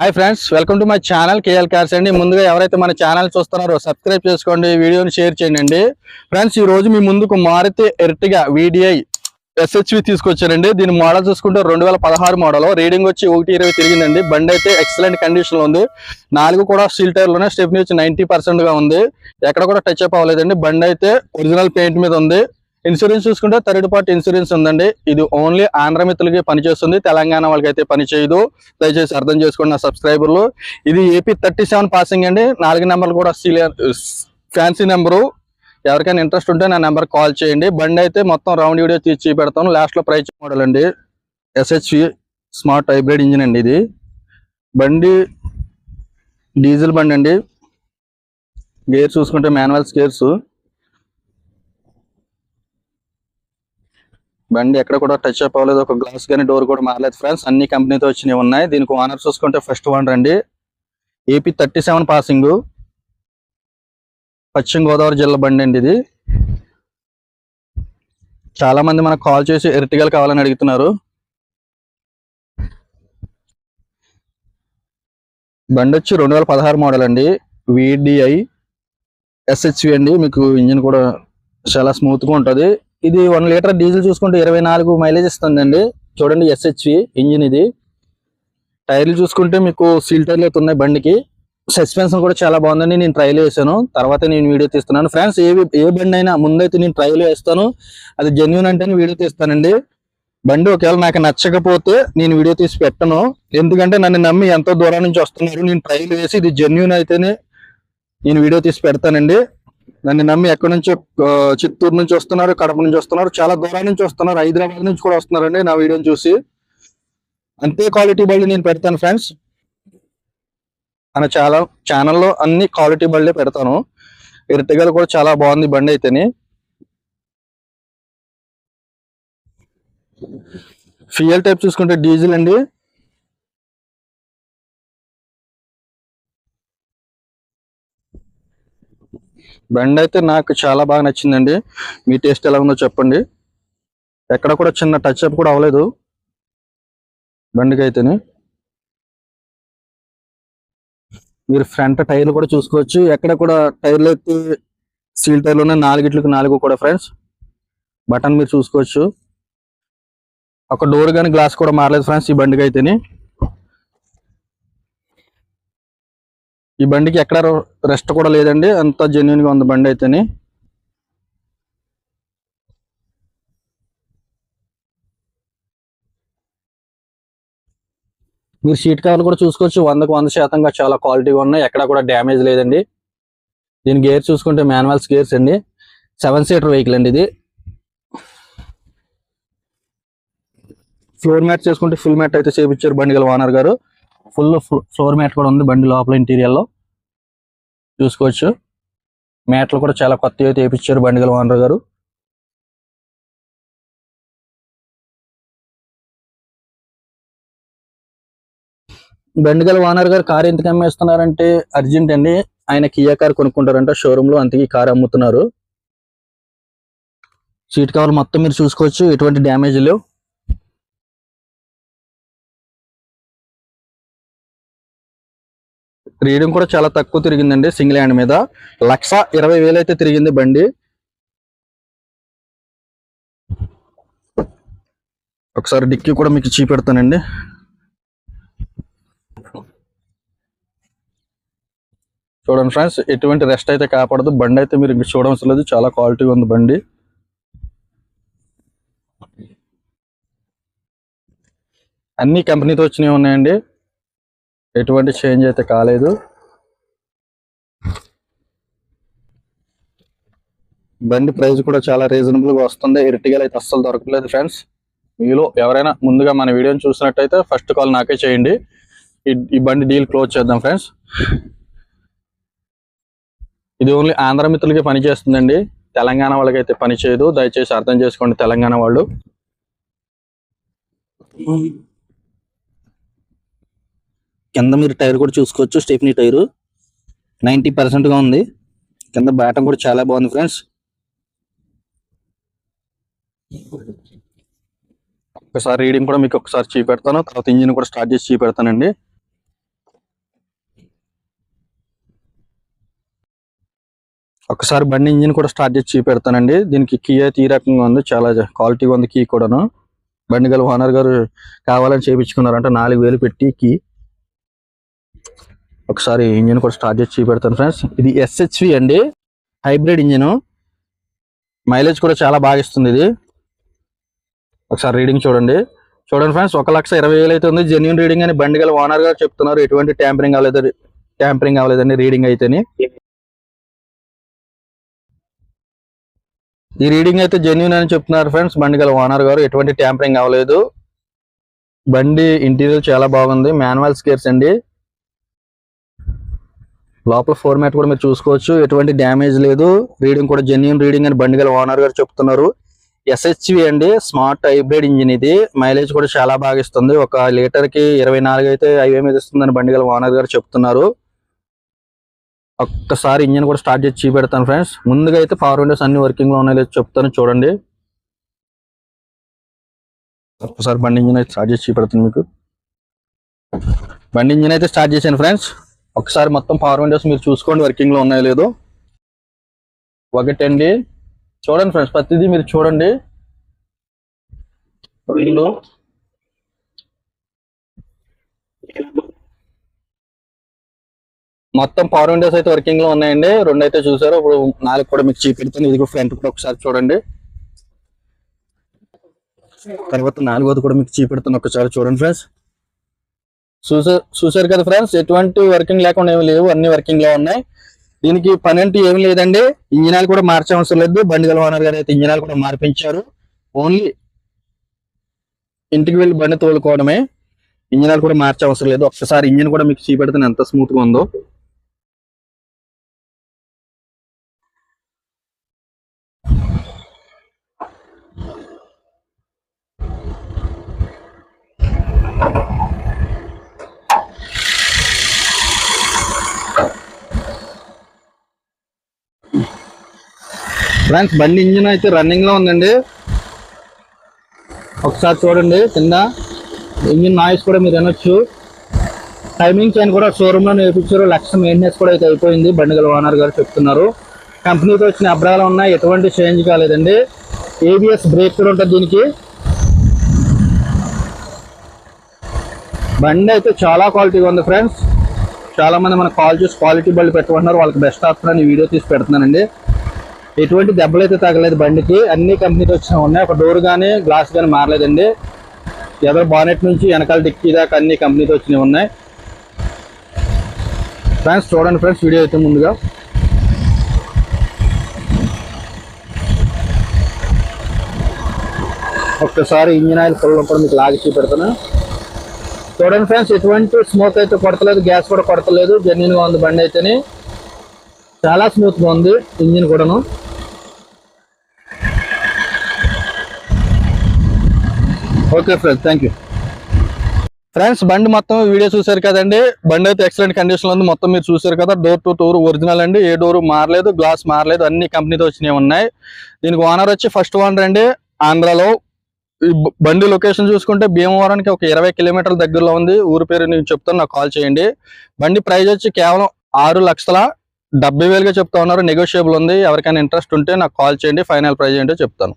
Hi friends welcome to my channel KL Cars అండి. ముందుగా ఎవరైతే మన ఛానల్ చూస్తున్నారో సబ్స్క్రైబ్ చేసుకోండి వీడియోని షేర్ చేయండి. ఫ్రెండ్స్ ఈ రోజు మీ ముందుకు మారుతి ఎర్టిగా వీడిఐ ఎస్హెచ్వి తీసుకొచ్చారండి. దీని మోడల్ చూసుకుంటే రెండు వేల పదహారు మోడల్ రీడింగ్ వచ్చి ఒకటి ఇరవై తిరిగిందండి. బండి అయితే ఎక్సలెంట్ కండిషన్లో ఉంది. నాలుగు కూడా స్టీల్ టైర్లోనే స్టెప్ని వచ్చి నైంటీ పర్సెంట్గా ఉంది. ఎక్కడ కూడా టచ్ అప్ అవ్వలేదండి. బండి అయితే ఒరిజినల్ పెయింట్ మీద ఉంది. ఇన్సూరెన్స్ చూసుకుంటే థర్డ్ పార్టీ ఇన్సూరెన్స్ ఉందండి. ఇది ఓన్లీ ఆంధ్ర మిత్రులకి పనిచేస్తుంది. తెలంగాణ వాళ్ళకి అయితే పని చేయదు. దయచేసి అర్థం చేసుకోండి నా సబ్స్క్రైబర్లు. ఇది ఏపీ థర్టీ సెవెన్ పాసింగ్ అండి. నాలుగు నెంబర్లు కూడా ఫ్యాన్సీ నెంబరు. ఎవరికైనా ఇంట్రెస్ట్ ఉంటే నా నెంబర్ కాల్ చేయండి. బండి అయితే మొత్తం రౌండ్ వీడియో తీసి పెడతాను లాస్ట్లో ప్రైస్ మోడల్ అండి. ఎస్హెచ్వి స్మార్ట్ హైబ్రిడ్ ఇంజిన్ అండి ఇది. బండి డీజిల్ బండి అండి. గేర్ చూసుకుంటే మాన్యువల్స్ గేర్స్. బండి ఎక్కడ కూడా టచ్ అప్ అవ్వలేదు. ఒక గ్లాస్ కానీ డోర్ కూడా మారలేదు ఫ్రెండ్స్ అన్ని కంపెనీతో వచ్చినవి ఉన్నాయి. దీనికి ఓనర్ చూసుకుంటే ఫస్ట్ వన్ రండి. ఏపీ థర్టీ సెవెన్ పాసింగ్ పశ్చిమ గోదావరి జిల్లా బండి అండి ఇది. చాలా మంది మనకు కాల్ చేసి ఎర్టిగల్ కావాలని అడుగుతున్నారు. బండి వచ్చి రెండు వేల పదహారు మోడల్ అండి. విడిఐ ఎస్హెచ్వి అండి. మీకు ఇంజిన్ కూడా చాలా స్మూత్గా ఇది వన్ లీటర్ డీజిల్ చూసుకుంటే ఇరవై నాలుగు మైలేజ్ ఇస్తుందండి. చూడండి ఎస్హెచ్వి ఇంజిన్ ఇది. టైర్లు చూసుకుంటే మీకు సీల్ టైర్లు అయితే ఉన్నాయి బండికి. సస్పెన్షన్ కూడా చాలా బాగుందండి నేను ట్రైల్ వేసాను తర్వాత నేను వీడియో తీస్తున్నాను. ఫ్రెండ్స్ ఏ ఏ బండి అయినా ముందైతే నేను ట్రైల్ వేస్తాను అది జెన్యున్ అంటేనే వీడియో తీస్తానండి. బండి ఒకవేళ నాకు నచ్చకపోతే నేను వీడియో తీసి పెట్టను. ఎందుకంటే నన్ను నమ్మి ఎంతో దూరం నుంచి వస్తున్నారు. నేను ట్రైల్ వేసి ఇది జెన్యున్ అయితేనే నేను వీడియో తీసి పెడతానండి. నన్ను నమ్మి ఎక్కడి నుంచో చిత్తూరు నుంచి వస్తున్నారు కడప నుంచి వస్తున్నారు చాలా దూరం నుంచి వస్తున్నారు హైదరాబాద్ నుంచి కూడా వస్తున్నారండి నా వీడియోని చూసి. అంతే క్వాలిటీ బళ్ళు నేను పెడతాను ఫ్రెండ్స్ మన చాలా ఛానల్లో అన్ని క్వాలిటీ బళ్ళే పెడతాను. ఇరటిగలు కూడా చాలా బాగుంది బండి అయితేని. ఫ్యూయల్ టైప్ చూసుకుంటే డీజిల్ అండి. బండి అయితే నాకు చాలా బాగా నచ్చిందండి. మీ టేస్ట్ ఎలా ఉందో చెప్పండి. ఎక్కడ కూడా చిన్న టచ్ అప్ కూడా అవ్వలేదు. బండికి అయితేనే మీరు ఫ్రంట్ టైర్లు కూడా చూసుకోవచ్చు. ఎక్కడ కూడా టైర్లు అయితే సీల్ టైర్లు ఉన్నాయి. నాలుగిట్లకు నాలుగు కూడా ఫ్రెండ్స్. బటన్ మీరు చూసుకోవచ్చు. ఒక డోర్ కానీ గ్లాస్ కూడా మారలేదు ఫ్రెండ్స్ ఈ బండికి అయితేనే ఈ బండికి ఎక్కడ రెస్ట్ కూడా లేదండి. అంత జెన్యున్గా ఉంది బండి అయితే మీరు సీట్ కవర్లు కూడా చూసుకోవచ్చు. వందకు వంద శాతంగా చాలా క్వాలిటీగా ఉన్నాయి. ఎక్కడ కూడా డ్యామేజ్ లేదండి. దీని గేర్ చూసుకుంటే మాన్యువల్స్ గేర్స్ అండి. సెవెన్ సీటర్ వెహికల్ అండి ఇది. ఫ్లోర్ మ్యాట్ చేసుకుంటే ఫుల్ మ్యాట్ అయితే చేపించారు బండి గల ఓనర్ గారు. ఫుల్ ఫ్లోర్ మ్యాట్ కూడా ఉంది బండి లోపల ఇంటీరియర్లో చూసుకోవచ్చు. మ్యాట్లు కూడా చాలా కొత్తవి తెప్పించారు బండిగల ఓనర్ గారు. బండి గల ఓనర్ గారు కార్ ఎందుకు అమ్మేస్తున్నారంటే అర్జెంట్ అండి. ఆయన కియా కార్ కొనుక్కుంటారంట షోరూమ్లో అంతకి కార్ అమ్ముతున్నారు. సీట్ కవర్ మొత్తం మీరు చూసుకోవచ్చు ఎటువంటి డ్యామేజ్ లేవు. రీడింగ్ కూడా చాలా తక్కువ తిరిగిందండి సింగిల్ హ్యాండ్ మీద. లక్ష ఇరవై వేలు అయితే తిరిగింది బండి. ఒకసారి డిక్కీ కూడా మీకు చూపెడతానండి. చూడండి ఫ్రెండ్స్ ఎటువంటి రెస్ట్ అయితే కాపాడదు. బండి అయితే మీరు చూడవలసిన లేదు చాలా క్వాలిటీగా ఉంది బండి. అన్ని కంపెనీతో వచ్చినవి ఉన్నాయండి. ఎటువంటి చేంజ్ అయితే కాలేదు. బండి ప్రైస్ కూడా చాలా రీజనబుల్గా వస్తుంది. ఎర్టిగల్ అయితే అస్సలు దొరకలేదు ఫ్రెండ్స్. మీలో ఎవరైనా ముందుగా మన వీడియోని చూసినట్టయితే ఫస్ట్ కాల్ నాకే చేయండి. ఈ- బండి డీల్ క్లోజ్ చేద్దాం ఫ్రెండ్స్. ఇది ఓన్లీ ఆంధ్ర మిత్రులకి పనిచేస్తుందండి తెలంగాణ వాళ్ళకైతే అయితే పనిచేయదు దయచేసి అర్థం చేసుకోండి తెలంగాణ వాళ్ళు. కింద మీరు టైర్ కూడా చూసుకోవచ్చు స్టెఫ్నీ టైరు. నైంటీ పర్సెంట్గా ఉంది. కింద బ్యాటం కూడా చాలా బాగుంది ఫ్రెండ్స్. ఒకసారి రీడింగ్ కూడా మీకు ఒకసారి చూపెడతాను. తర్వాత ఇంజిన్ కూడా స్టార్ట్ చేసి చూపెడతానండి. ఒకసారి బండి ఇంజిన్ కూడా స్టార్ట్ చేసి చూపెడతానండి. దీనికి కీ అయితే ఈ రకంగా ఉంది. చాలా క్వాలిటీగా ఉంది కీ కూడాను. బండి గల ఓనర్ గారు కావాలని చేయించుకున్నారంటే నాలుగు వేలు పెట్టి కీ. ఒకసారి ఇంజిన్ కూడా స్టార్ట్ చేసి చూపెడతాను ఫ్రెండ్స్. ఇది ఎస్హెచ్వి అండి. Hybrid engine. మైలేజ్ కూడా చాలా బాగా ఇస్తుంది ఇది. ఒకసారి రీడింగ్ చూడండి. చూడండి ఫ్రెండ్స్ ఒక లక్ష ఇరవై వేలు అయితే ఉంది. జెన్యున్ రీడింగ్ అని బండి గల ఓనర్ గారు చెప్తున్నారు. ఎటువంటి ట్యాంపరింగ్ అవ్వలేదు. ట్యాంపరింగ్ అవ్వలేదండి రీడింగ్ అయితేని. ఈ రీడింగ్ అయితే జెన్యున్ అని చెప్తున్నారు ఫ్రెండ్స్ బండి గల ఓనర్ గారు. ఎటువంటి ట్యాంపరింగ్ అవ్వలేదు. బండి ఇంటీరియర్ చాలా బాగుంది. మాన్యువల్ స్కేర్స్ అండి. లోపల ఫోర్మాట్ కూడా మీరు చూసుకోవచ్చు. ఎటువంటి డ్యామేజ్ లేదు. రీడింగ్ కూడా జెన్యున్ రీడింగ్ అని బండిగల ఓనర్ గారు చెప్తున్నారు. ఎస్హెచ్వి అండి. స్మార్ట్ హైబ్రిడ్ ఇంజిన్ ఇది. మైలేజ్ కూడా చాలా బాగా ఇస్తుంది. ఒక లీటర్కి ఇరవై నాలుగు అయితే హైవే మీద ఇస్తుందని బండిగల ఓనర్ గారు చెప్తున్నారు. ఒక్కసారి ఇంజిన్ కూడా స్టార్ట్ చేసి చూపెడతాను ఫ్రెండ్స్ ముందుగా అయితే పవర్ విండోస్ అన్ని వర్కింగ్లో ఉన్నాయి. ఉన్నాయో చెప్తాను చూడండి. ఒక్కసారి బండి ఇంజిన్ అయితే స్టార్ట్ చేసి చూపెడతాను మీకు. బండి ఇంజిన్ అయితే స్టార్ట్ చేశాను ఫ్రెండ్స్ ఒకసారి మొత్తం పవర్ విండోస్ మీరు చూసుకోండి వర్కింగ్లో ఉన్నాయో లేదో. ఒకటండి. చూడండి ఫ్రెండ్స్ ప్రతిదీ మీరు చూడండి. రెండు మొత్తం పవర్ విండోస్ అయితే వర్కింగ్లో ఉన్నాయండి. రెండు అయితే చూసారు ఇప్పుడు నాలుగు కూడా మీకు చూపెడతాను ఇది ఫ్రంట్ కూడా ఒకసారి చూడండి. తర్వాత నాలుగోది కూడా మీకు చూపెడతాను ఒకసారి చూడండి ఫ్రెండ్స్ చూసారు చూసారు కదా ఫ్రెండ్స్? ఎటువంటి వర్కింగ్ లేకుండా ఏమి లేవు. అన్ని వర్కింగ్లో ఉన్నాయి. దీనికి పని అంటూ ఏమి లేదండి. ఇంజనాలు కూడా మార్చే అవసరం లేదు. బండి గల ఓనర్ గారు అయితే ఇంజనాలు కూడా మార్పించారు. ఓన్లీ ఇంటికి వెళ్ళి బండి తోలుకోవడమే. ఇంజనాలు కూడా మార్చే అవసరం లేదు. ఒక్కసారి ఇంజిన్ కూడా మీకు చూపెడితే ఎంత స్మూత్గా ఉందో. ఫ్రెండ్స్ బండి ఇంజిన్ అయితే రన్నింగ్లో ఉందండి. ఒకసారి చూడండి కింద ఇంజిన్ నాయిస్ కూడా మీరు వినొచ్చు. టైమింగ్ చైన్ కూడా షోరూమ్లో నేర్పించారు. లక్ష మెయింటెనెన్స్ కూడా అయితే అయిపోయింది. బండి గల ఓనర్ గారు చెప్తున్నారు. కంపెనీతో వచ్చిన అబ్రాలు ఉన్నాయి ఎటువంటి చేంజ్ కాలేదండి. ఏబిఎస్ బ్రేక్ కూడా ఉంటుంది దీనికి. బండి అయితే చాలా క్వాలిటీగా ఉంది ఫ్రెండ్స్ చాలామంది మనకు కాల్ చేసి క్వాలిటీ బండి పెట్టుకుంటున్నారు వాళ్ళకి బెస్ట్ ఆప్షన్ అని వీడియో తీసి పెడుతున్నానండి. ఎటువంటి దెబ్బలు అయితే తగలేదు బండికి. అన్ని కంపెనీలు వచ్చిన ఉన్నాయి. ఒక డోర్ కానీ గ్లాస్ కానీ మారలేదండి. ఎదరు బానెట్ నుంచి వెనకాల డిక్కీ దాకా అన్ని కంపెనీతో వచ్చినవి ఉన్నాయి. ఫ్రెండ్స్ చూడండి ఫ్రెండ్స్ వీడియో అయితే ముందుగా. ఒక్కసారి ఇంజిన్ ఆయిల్ ఫుల్ కూడా మీకు లాగి చూపెడతాను. చూడండి ఫ్రెండ్స్ ఎటువంటి స్మోక్ అయితే కొడతలేదు. గ్యాస్ కూడా కొడతలేదు. జెన్యున్గా ఉంది బండి అయితేనే. చాలా స్మూత్గా ఉంది ఇంజిన్ కూడాను. Okay friends thank you friends బండి మొత్తం వీడియో చూసారు కదండి. బండి అయితే ఎక్సలెంట్ కండిషన్లో ఉంది. మొత్తం మీరు చూసారు కదా డోర్ టు డోర్ ఒరిజినల్ అండి. ఏ డోర్ మారలేదు గ్లాస్ మారలేదు అన్ని కంపెనీతో వచ్చినవి ఉన్నాయి. దీనికి ఓనర్ వచ్చి ఫస్ట్ ఓనర్ అండి. ఆంధ్రాలో ఈ బండి లొకేషన్ చూసుకుంటే భీమవరానికి ఒక ఇరవై కిలోమీటర్ల దగ్గరలో ఉంది. ఊరి పేరు నేను చెప్తాను నాకు కాల్ చేయండి. బండి ప్రైస్ వచ్చి కేవలం ఆరు లక్షల డెబ్బై వేలుగా చెప్తా ఉన్నారు నెగోషియబుల్ ఉంది. ఎవరికైనా ఇంట్రెస్ట్ ఉంటే నాకు కాల్ చేయండి ఫైనల్ ప్రైజ్ ఏంటో చెప్తాను.